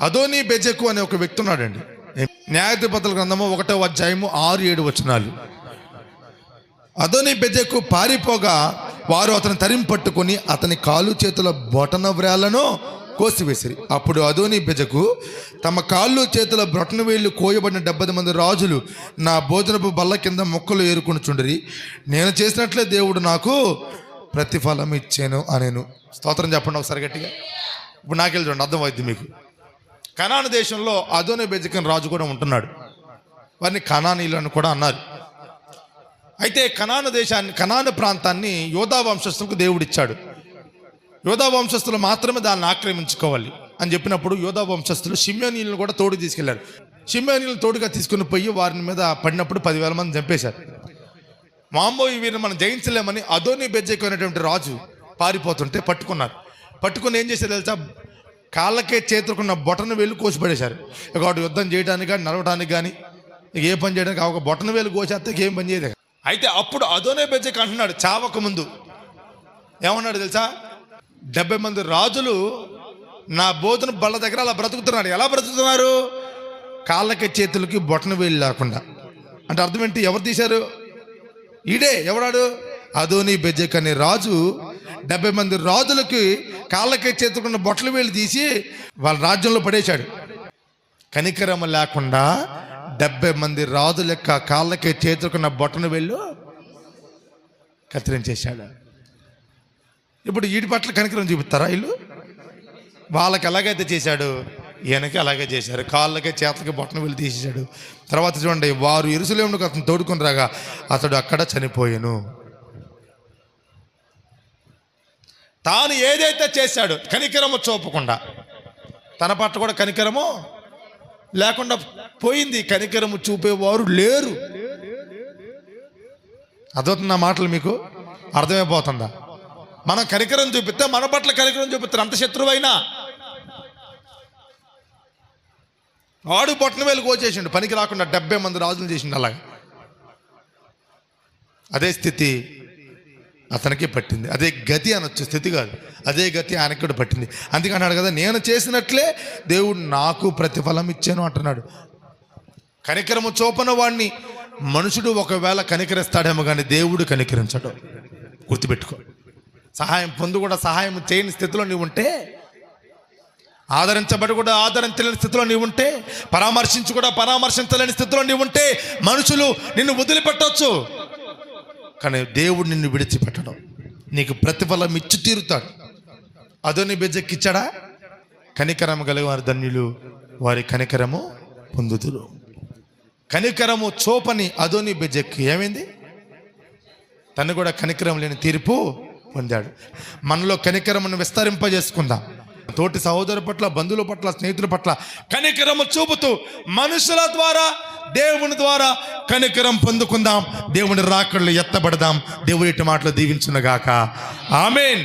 అదోని బెజెకు అనే ఒక వ్యక్తి ఉన్నాడండి. న్యాయాధిపతుల గ్రంథము ఒకటో అధ్యాయము ఆరు ఏడు వచనాలు. అదోని బెజెకు పారిపోగా వారు అతని తరిం పట్టుకొని అతని కాలు చేతుల బొటన వ్రేళ్ళను కోసివేసిరి. అప్పుడు అదోని బెజకు తమ కాళ్ళు చేతుల బ్రొటన వేళ్ళు కోయబడిన డెబ్బై మంది రాజులు నా భోజనపు బల్ల కింద మొక్కలు ఏరుకుని చుండరి. నేను చేసినట్లే దేవుడు నాకు ప్రతిఫలం ఇచ్చాను అనేను. స్తోత్రం చెప్పండి ఒకసారి గట్టిగా. ఇప్పుడు నాకెళ్ళి చూడండి అర్థమైంది మీకు. కనాను దేశంలో అదోని బెజకన్ రాజు కూడా ఉంటున్నాడు. వారిని కనానీలు అని కూడా అన్నారు. అయితే కనాను దేశాన్ని కనాను ప్రాంతాన్ని యోధా వంశస్థులకు దేవుడిచ్చాడు యోధా వంశస్థులు మాత్రమే దాన్ని ఆక్రమించుకోవాలి అని చెప్పినప్పుడు యోధా వంశస్థులు షిమ్యోనీలను కూడా తోడు తీసుకెళ్ళారు. షిమ్యోనీలను తోడుగా తీసుకుని పోయి వారిని మీద పడినప్పుడు పదివేల మంది చంపేశారు. మామూలు వీరిని మనం జయించలేమని అదోని బెజ్జెకు అనేటువంటి రాజు పారిపోతుంటే పట్టుకున్నారు. పట్టుకుని ఏం చేశారు తెలుసా? కాళ్ళకే చేతుకున్న బొటన వేలు కోసిపడేశారు. ఇక వాడు యుద్ధం చేయడానికి కానీ నడవడానికి కానీ ఇక ఏ పని చేయడానికి ఒక బొటన వేలు కోసేస్తే ఏం పని చేయదు అయితే అప్పుడు అదోనే బెజ్జెక్ అంటున్నాడు చావక ముందు. ఏమన్నాడు తెలుసా? డెబ్బై మంది రాజులు నా బోధన బల్ల దగ్గర అలా బ్రతుకుతున్నాడు ఎలా బ్రతుకుతున్నారు? కాళ్ళకి చేతులకి బొటన వేలు లేకుండా. అంటే అర్థం ఏంటి? ఎవరు తీశారు? ఈడే ఎవడాడు? అదోని బెజక్ అనే రాజు డెబ్బై మంది రాజులకి కాళ్ళకి చేతుకున్న బొట్టల వేలు తీసి వాళ్ళ రాజ్యంలో పడేశాడు. కనికరమ లేకుండా డెబ్బై మంది రాజుల యొక్క కాళ్ళకి చేతుకున్న బొట్టను వెళ్ళు కత్తిరించేశాడు ఇప్పుడు వీటి పట్ల కనికరం చూపిస్తారా వీళ్ళు? వాళ్ళకి ఎలాగైతే చేశాడు ఈయనకి అలాగే చేశారు. కాళ్ళకి చేతలకి బొట్టను వెళ్ళి తీసేశాడు. తర్వాత చూడండి వారు ఇరుసులేముడికి అతను తోడుకుని రాగా అతడు అక్కడ చనిపోయాను. తాను ఏదైతే చేశాడు కనికరము చూపకుండా తన పట్ల కూడా కనికరము లేకుండా పోయింది. కనికరము చూపేవారు లేరు. అర్థమవుతుంది నా మాటలు మీకు? అర్థమైపోతుందా? మనం కనికరం చూపిస్తే మన పట్ల కనికరం చూపిస్తారు. అంత శత్రువైనా? వాడు బొట్టన వేలు కోచేసిండు పనికి రాకుండా డెబ్బై మంది రాజులు చేసిండు అలాగా. అదే స్థితి. అతనికే పట్టింది. అదే గతి అనొచ్చు స్థితి కాదు. అదే గతి ఆయనకి కూడా పట్టింది. అందుకే అన్నాడు కదా నేను చేసినట్లే దేవుడు నాకు ప్రతిఫలం ఇచ్చాను అంటున్నాడు. కనికరము చూపన వాడిని మనుషుడు ఒకవేళ కనికరిస్తాడేమో కానీ దేవుడు కనికరించడు. గుర్తుపెట్టుకో. సహాయం పొందు కూడా సహాయం చేయని స్థితిలో నీవు ఉంటే ఆదరించబడి కూడా ఆదరించలేని స్థితిలో నీవు ఉంటే పరామర్శించి కూడా పరామర్శించలేని స్థితిలో నీవు ఉంటే మనుషులు నిన్ను వదిలిపెట్టవచ్చు కానీ దేవుడు నిన్ను విడిచిపెట్టడం. నీకు ప్రతిఫలం ఇచ్చి తీరుతాడు. అదోని బెజ్జెక్కిచ్చాడా కనికరము కలిగిన వారి ధన్యులు వారి కనికరము పొందుతురు కనికరము చోపని అదోని బెజ్జెక్కి ఏమైంది? తను కూడా కనికరం లేని తీర్పు పొందాడు. మనలో కనికరమును విస్తరింపజేసుకుందాం. తోటి సహోదరు పట్ల బంధువుల పట్ల స్నేహితుల పట్ల కనికరము చూపుతూ మనుషుల ద్వారా దేవుని ద్వారా కనికరం పొందుకుందాం. దేవుని రాకళ్ళు ఎత్తబడదాం. దేవుడి మాటలు దీవించునుగాక. ఆమెన్.